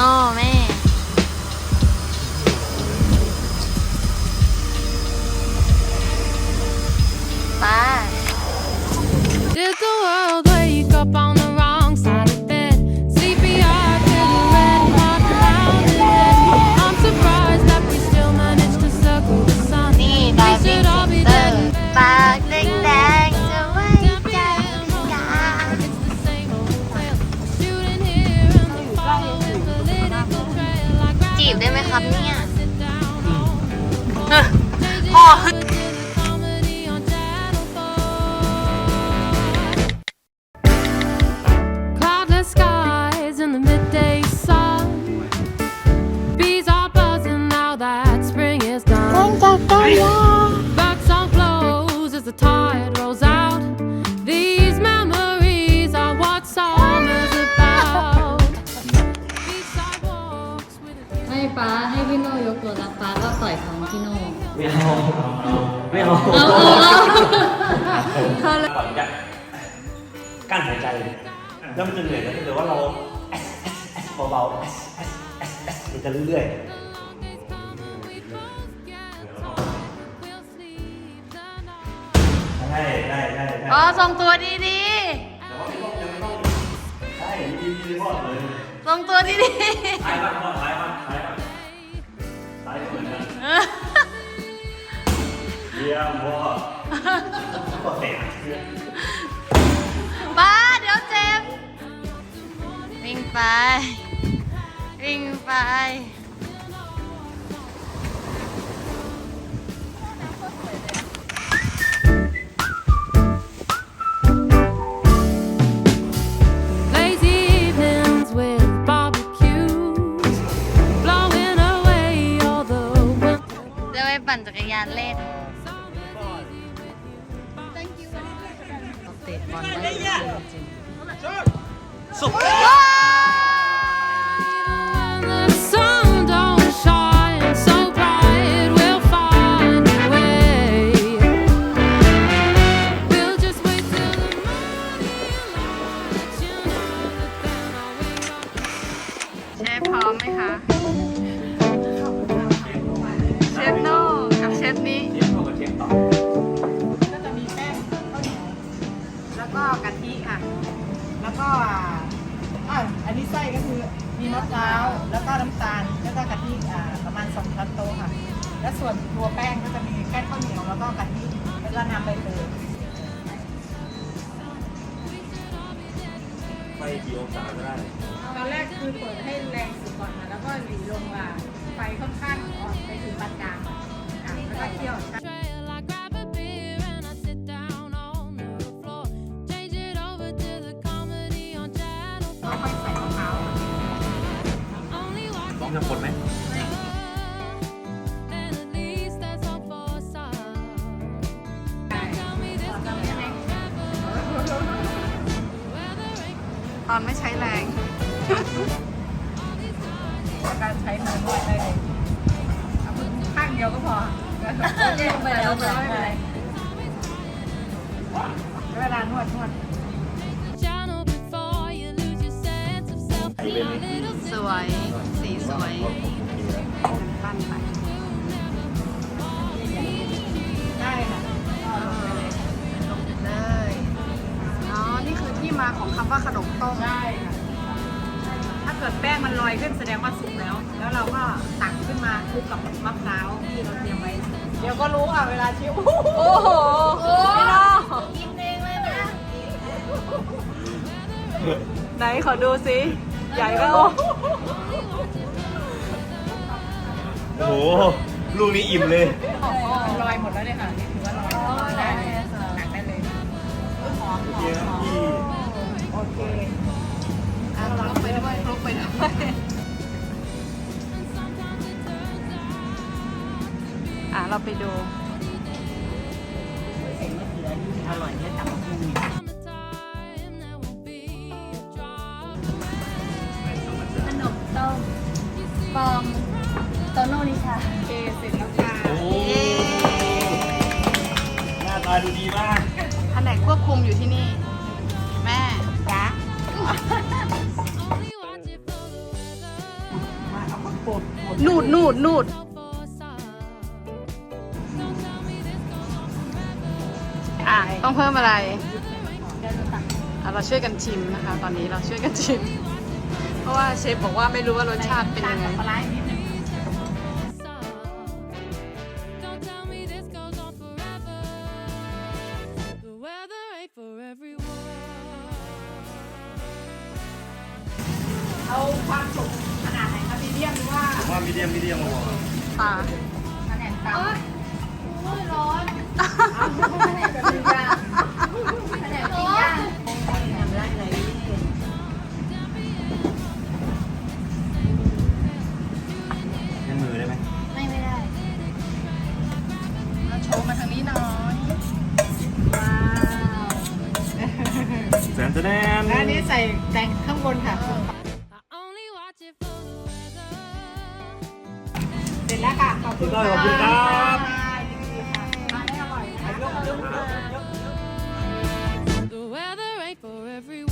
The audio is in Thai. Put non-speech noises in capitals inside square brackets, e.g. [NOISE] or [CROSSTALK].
โต ไม่เอาไม่เอาเอาเอาเอาก่อนจะกั้นหายใจเลยแล้วมันจะเหนื่อยนะถ้าเกิดว่าเราแอสแอสแอสเบาๆแอสแอสแอสแอสมันจะเรื่อยๆ we'll sleep the night. ได้ได้ได้ได้อ๋อทรงตัวดีแต่ว่าไม่ต้องยังไม่ต้องใช่ดีดีพ่อเลยๆทรงตัวดีท้ายบ้างพ่อท้าย ยี่ยมพ่อพ่อเตะ ป้าเดี๋ยวเจ็บ วิ่งไป [LAUGHS] วิ่งไป Lazy evenings with barbecues, blowing away all the winter. จะไปปั่นจักรยานเล่น เชฟพร้อมไหมคะเชฟโน่กับเชฟนี้เทียบเท่ากับเทียบต่อก็จะมีแป้งข้าวเหนียวแล้วก็กะทิค่ะ แล้วก็ อ่าอันนี้ไส้ก็คือมีมะพร้าวแล้วก็น้ำตาลแล้วก็กะทิอ่าประมาณสองช้อนโต๊ะค่ะ และส่วนตัวแป้งก็จะมีแป้งข้าวเหนียวแล้วก็กะทิแล้วก็น้ำใบเตยไปกี่องศาก็ได้ ตอนแรกคือเปิดให้แรงสุดก่อนค่ะแล้วก็หลีลงมาไฟค่อนข้างอ่อนไปถึงปานกลางค่ะอะแล้วก็เคี่ยว me this gonna happen. Where there ain't ตอนไม่ใช้แรงการใช้มือนวดได้เลยเอามือข้างเดียวก็พอแยกไปแล้วไม่เป็นไรเวลานวดนวด channel สวย สีสวยปั้นไปได้ค่ะลงไปเลยเลยอ๋อ นี่คือที่มาของคำว่าขนมต้มได้ค่ะ ถ้าเกิดแป้งมันลอยขึ้นแสดงว่าสุกแล้ว แล้วเราก็ตักขึ้นมาคลุกกับมะพร้าวที่เราเตรียมไว้ เดี๋ยวก็รู้อะเวลาชิม โอ้โหพี่น้อกินเองเลยนะ ไหนขอดูสิ ใหญ่ก็โอ้โห ลูกนี้อิ่มเลย ลอยหมดแล้วเนี่ยค่ะนี่ถือว่าลอยได้เลยหนักได้เลยหอมหอมหอมโอเคเอาลงไปด้วยลงไปด้วยอะเราไปดู อร่อยเนี่ยจับ ฟอมโตโน่นิชาโอเคเสร็จแล้วค่ะโอ้หน้าตาดูดีมากแผนกควบคุมอยู่ที่นี่ แม่จ๊ะ Only watch it for the weather. มาเอาข้าวโพดนูดนูดนูด Go for a start. Don't tell me this goes on forever. อะ ต้องเพิ่มอะไรอะเราช่วยกันชิมนะคะ ตอนนี้เราช่วยกันชิมเพ ราะว่าเชฟบอกว่าไม่รู้ว่ารสชาติเป็นยังไง Don't tell me this goes on forever. The weather ain't for everyone. เอาความสุกขนาดไหนคะมีเดียมหรือว่าว่ามีเดียมมีเดียมมาบอกปลาคะแนนตามแผนกปิ้ง ชว์มาทางนี้หน่อย ว้าวแสนแสดงแล้วอันนี้ใส่แต่งข้างบนค่ะ I only watch it for the weather. เสร็จแล้วค่ะ ขอบคุณขอบคุณครับยินดีค่ะทานได้อร่อยนะคะ The weather ain't for everyone.